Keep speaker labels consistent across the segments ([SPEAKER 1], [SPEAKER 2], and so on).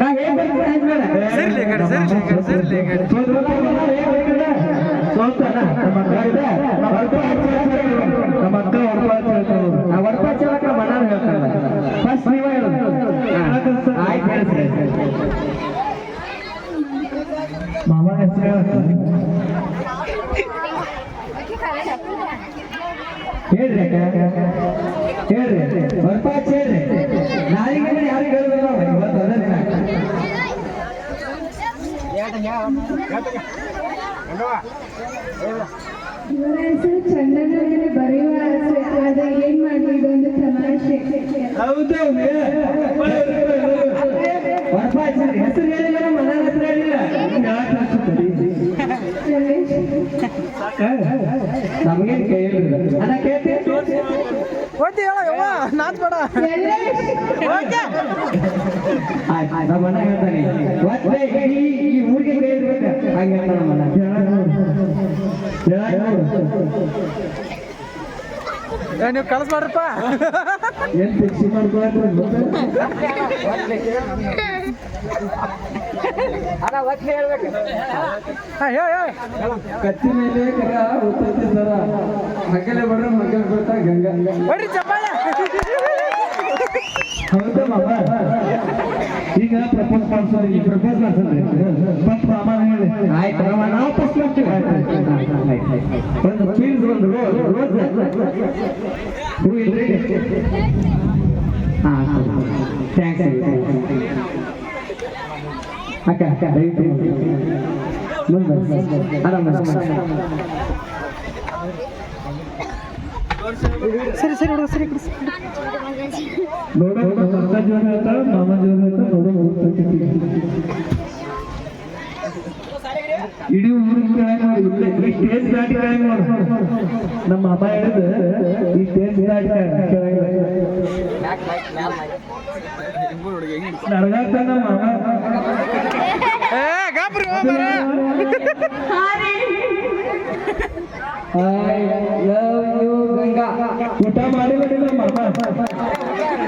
[SPEAKER 1] ನಾವ್ ಬರ್ತೀವಿ ನಾವ್? ಸೋತಲ್ಲ, ನಮ್ಮ ಅಕ್ಕ ಇದೆ, ನಮ್ಮ ಅಕ್ಕ ಹಚ್ಚ ಹಚ್ಚ ಹೇಳು. ನಮ್ಮ ಅಣ್ಣಾರು ಹೇಳ್ತಾರಲ್ಲ. First ನೀವ ಹೇಳು. ಆಯ್ತು ಹೇಳ್ಸ್ರಿ. ಮಾಮನ ಹೆಸರು ಹೇಳ್ರಿ ಅಕ್ಕ. ಹೇಳ್ರಿ ಹೊಡ್ಪ ಹೇಳ್ರಿ ನಾಳೆಗೆ ಮೇಲೆ ಯಾರಿಗೆ ಹೇಳಿದ್ರಲ್ಲ ಇವತ್ತು ಅದೇ ದಿನ.
[SPEAKER 2] ಇವರ ಹೆಸರು ಚಂದನವರಲ್ಲಿ ಬರೆಯುವ ಆಸೆ ಆದ್ರೆ ಏನ್ ಮಾಡ್ಲಿ ಇದೊಂದು ತಮಾಷೆ
[SPEAKER 1] ಹೌದು ಹೊರಪ ಹಚ್ಚಿದ್ರಿ ಹೆಸರು ಹೇಳಿಲ್ಲ ಮನ ಹೆಸರು ಹೇಳಿಲ್ಲ ನಮಗೇನು ಕೈ ಅದ ಕೇಳ್ತಿ
[SPEAKER 3] ಓಕೆ ಹೇಳ ಯವ್ವ ನಾಚ್ ಬೇಡ. ಓಕೆ.
[SPEAKER 1] ನಮ್ಮ ಹೇಳ್ತಾನೆ
[SPEAKER 3] ನೀವು ಕಳಿಸ್ಬಾಡ್ರಪ್ಪ.
[SPEAKER 1] ಏನ್ ಫಿಕ್ಸ್ ಕತ್ತಿ ಮೇಲೆ ಕರ ಸರ ಮಕ್ಕಳೇ ಬಡ್ರೆ ಮಕ್ಕಳು ಬರ್ತಾ ಗಂಗಾ
[SPEAKER 3] ಬಡ್ರಿ ಚಪ್ಪಾಳೆ
[SPEAKER 1] ಹೌದಾ ಮಾಮ? ಈಗ ಪ್ರಪೋಸ್ ಮಾಡ್ಸೋರು ಈ ಪ್ರಪೋಸ್ ಮಾಡ್ಸೋದ್ರಿ ಫಸ್ಟ್ ಮಾಮ ಹೇಳಿ. ಆಯ್ತು ಮಾಮ ನಾವು ಫಸ್ಟ್ ಮಾಡ್ತೀವಿ ಒಂದು ಫೀಲ್ಸ್ ಒಂದು ರೋಸ್ ರೋಸ್ ಹೂ ಇಲ್ರಿ ಹಾ ಥ್ಯಾಂಕ್ಸ್ ಅಕ್ಕ ಅಕ್ಕ ದಯವಿಟ್ಟು ಮುಂದೆ ಆರಾಮ
[SPEAKER 3] ಸರಿ ಸರಿ ಹುಡುಗ ಸರಿ ಕೊಡು, ಸರಿ.
[SPEAKER 1] ನೋಡೋ ಅಕ್ಕ ಜೋರ ಹೇಳ್ತಾ ಮಾಮ ಜೋರ ಹೇಳ್ತಾ ನೋಡೋ ಹೋಗ್ತೈತಿ ಇಡೀ ಊರಿನ ಕೆಳಗೆ ನೋಡಿ ಈ ಸ್ಟೇಜ್ ದಾಟಿ ಕೆಳಗೆ ನೋಡು ನಮ್ಮ ಅಮ್ಮ ಹೇಳಿದ ಈ ಸ್ಟೇಜ್ ದಾಟಿ ಕೆಳಗೆ ನಡ್ಗಾಡ್ತಾನ ಮಾಮ.
[SPEAKER 3] ಏ ಗಾಬ್ರಿ ಹೋಗ್ಬಾರ
[SPEAKER 1] ಐ ಲವ್ ಯು ಗಂಗಾ. ಊಟ ಮಾಡಿ ಮಾಡಿಲ್ಲ ಮಾಮ ಏನ್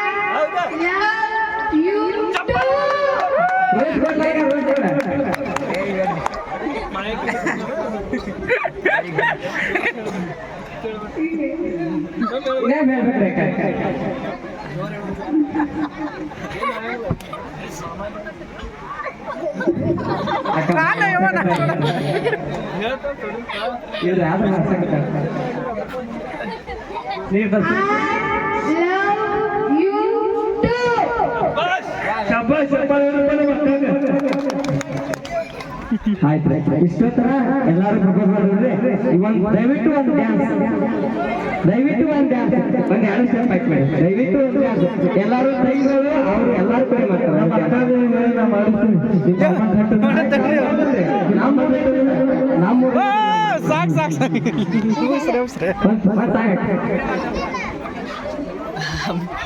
[SPEAKER 1] ನೀರ್ ಆಯ್ತು ಆಯ್ತು ಇಷ್ಟೊತ್ತರ ಎಲ್ಲಾರು ಇವನ್ ದಯವಿಟ್ಟು ಒಂದು ಡ್ಯಾನ್ಸ್ ದಯವಿಟ್ಟು ಒಂದು ಡ್ಯಾನ್ಸ್ ಒಂದು ಎರಡು ಸ್ಟೆಪ್ ಮಾಡಿ. ದಯವಿಟ್ಟು ಒಂದು ಡ್ಯಾನ್ಸ್ ಎಲ್ಲಾರು ಕೈಗಳು ಅವ್ರು ಎಲ್ಲಾರು ಕೈ ಮಾಡ್ತಾರೆ ನಮ್ಮ
[SPEAKER 3] ಸಾಕ್ ಸಾಕ್ ಉಸ್ರೆ.
[SPEAKER 1] ಸಾಕು.